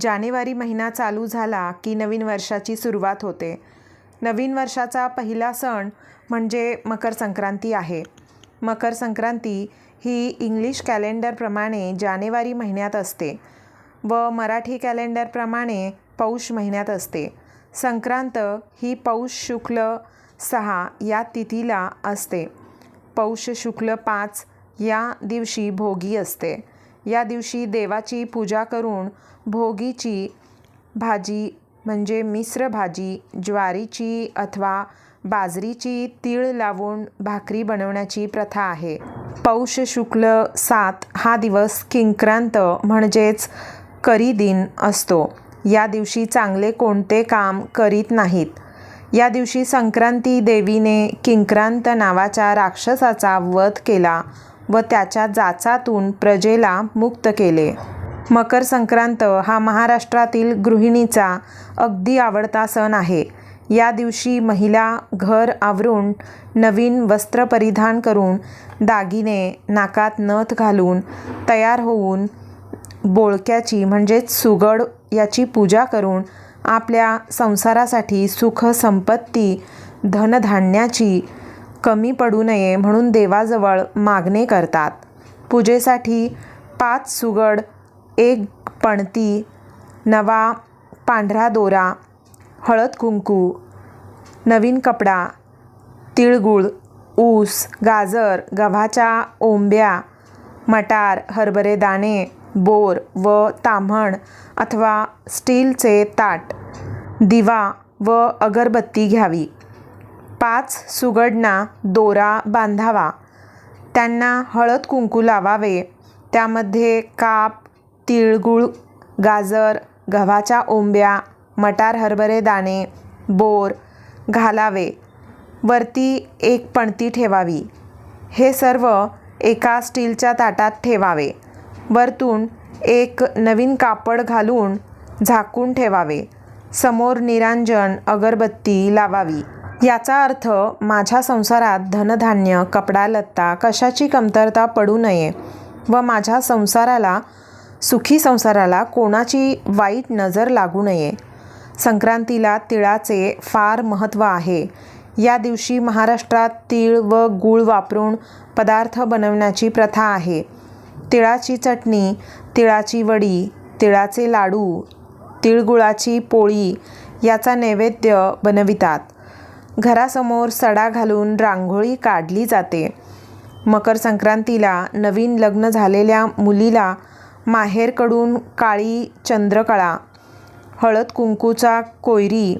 जानेवारी महिना चालू झाला की नवीन वर्षाची सुरुवात होते. नवीन वर्षाचा पहिला सण म्हणजे मकर संक्रांती आहे. मकर संक्रांती ही इंग्लिश कॅलेंडरप्रमाणे जानेवारी महिन्यात असते व मराठी कॅलेंडरप्रमाणे पौष महिन्यात असते. संक्रांत ही पौष शुक्ल सहा या तिथीला असते. पौष शुक्ल पाच या दिवशी भोगी असते. या दिवशी देवाची पूजा करून भोगीची भाजी म्हणजे मिश्र भाजी ज्वारीची अथवा बाजरीची तीळ लावून भाकरी बनवण्याची प्रथा आहे. पौष शुक्ल सात हा दिवस किंक्रांत म्हणजेच करी दिन असतो. या दिवशी चांगले कोणते काम करीत नाहीत. या दिवशी संक्रांती देवीने किंक्रांत नावाच्या राक्षसाचा वध केला. व त्याच्या जाचातून प्रजेला मुक्त केले. मकर संक्रांत हा महाराष्ट्रातील गृहिणीचा अगदी आवडता सण आहे. या दिवशी महिला घर आवरून नवीन वस्त्र परिधान करून दागिने नाकात नथ घालून तयार होऊन बोळक्याची म्हणजेच सुगड याची पूजा करून आपल्या संसारासाठी सुख संपत्ती धनधान्याची कमी पडू नये म्हणून देवाजवळ मागणे करतात. पूजेसाठी पाच सुगड एक पणती नवा पांढरा दोरा हळद कुंकू नवीन कपडा तिळगुळ ऊस गाजर गव्हाच्या ओंब्या मटार हरभरे दाणे बोर व ताम्हण अथवा स्टीलचे ताट दिवा व अगरबत्ती घ्यावी. पाच सुगडना दोरा बांधावा. त्यांना हळद कुंकू लावावे. त्यामध्ये काप तिळगुळ गाजर गव्हाच्या ओंब्या मटार हरभरे दाणे बोर घालावे. वरती एक पणती ठेवावी. हे सर्व एका स्टीलच्या ताटात ठेवावे. वरतून एक नवीन कापड घालून झाकून ठेवावे. समोर निरांजन अगरबत्ती लावावी. याचा अर्थ माझ्या संसारात धनधान्य कपडालत्ता कशाची कमतरता पडू नये व माझ्या संसाराला सुखी संसाराला कोणाची वाईट नजर लागू नये. संक्रांतीला तिळाचे फार महत्त्व आहे. या दिवशी महाराष्ट्रात तीळ व गूळ वापरून पदार्थ बनवण्याची प्रथा आहे. तिळाची चटणी तिळाची वडी तिळाचे लाडू तिळगुळाची पोळी याचा नैवेद्य बनवितात. घरासमोर सडा घालून रांगोळी काढली जाते. मकर संक्रांतीला नवीन लग्न झालेल्या मुलीला माहेरकडून काळी चंद्रकळा हळद कुंकूचा कोयरी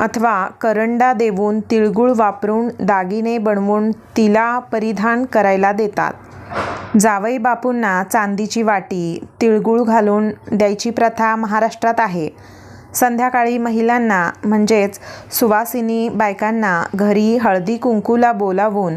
अथवा करंडा देऊन तिळगुळ वापरून दागिने बनवून तिला परिधान करायला देतात. जावई बापूंना चांदीची वाटी तिळगुळ घालून द्यायची प्रथा महाराष्ट्रात आहे. संध्याकाळी महिलांना म्हणजेच सुवासिनी बायकांना घरी हळदी कुंकूला बोलावून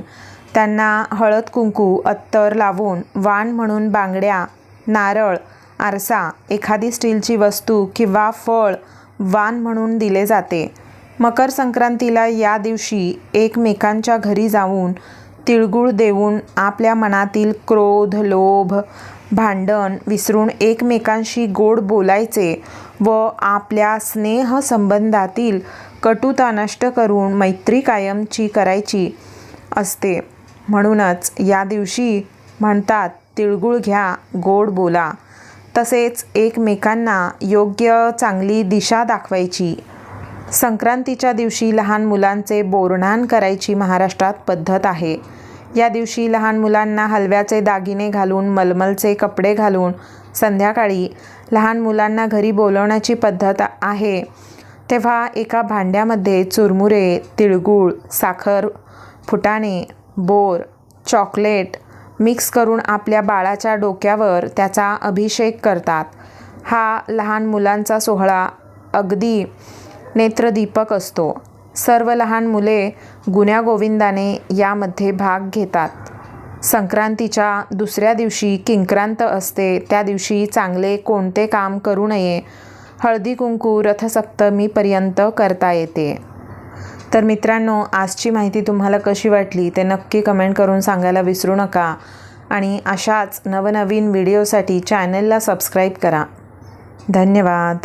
त्यांना हळद कुंकू अत्तर लावून वाण म्हणून बांगड्या नारळ आरसा एखादी स्टीलची वस्तू किंवा फळ वाण म्हणून दिले जाते. मकर संक्रांतीला या दिवशी एकमेकांच्या घरी जाऊन तिळगुळ देऊन आपल्या मनातील क्रोध लोभ भांडण विसरून एकमेकांशी गोड बोलायचे व आपल्या स्नेहसंबंधातील कटुता नष्ट करून मैत्री कायमची करायची असते. म्हणूनच या दिवशी म्हणतात तिळगुळ घ्या गोड बोला. तसेच एकमेकांना योग्य चांगली दिशा दाखवायची. संक्रांतीच्या दिवशी लहान मुलांचे बोरणान करायची महाराष्ट्रात पद्धत आहे. या दिवशी लहान मुलांना हलव्याचे दागिने घालून मलमलचे कपडे घालून संध्याकाळी लहान मुलांना घरी बोलवण्याची पद्धत आहे. तेव्हा एका भांड्यामध्ये चुरमुरे तिळगूळ साखर फुटाणे बोर चॉकलेट मिक्स करून आपल्या बाळाच्या डोक्यावर त्याचा अभिषेक करतात. हा लहान मुलांचा सोहळा अगदी नेत्रदीपक असतो. सर्व लहान मुले गुण्यागोविंदाने यामध्ये भाग घेतात. संक्रांतीच्या दुसऱ्या दिवशी किंक्रांत असते. त्या दिवशी चांगले कोणते काम करू नये हळदी कुंकू रथसप्तमीपर्यंत करता येते. तर मित्रांनो आजची माहिती तुम्हाला कशी वाटली ते नक्की कमेंट करून सांगायला विसरू नका आणि अशाच नवनवीन व्हिडिओसाठी चॅनलला सबस्क्राईब करा. धन्यवाद.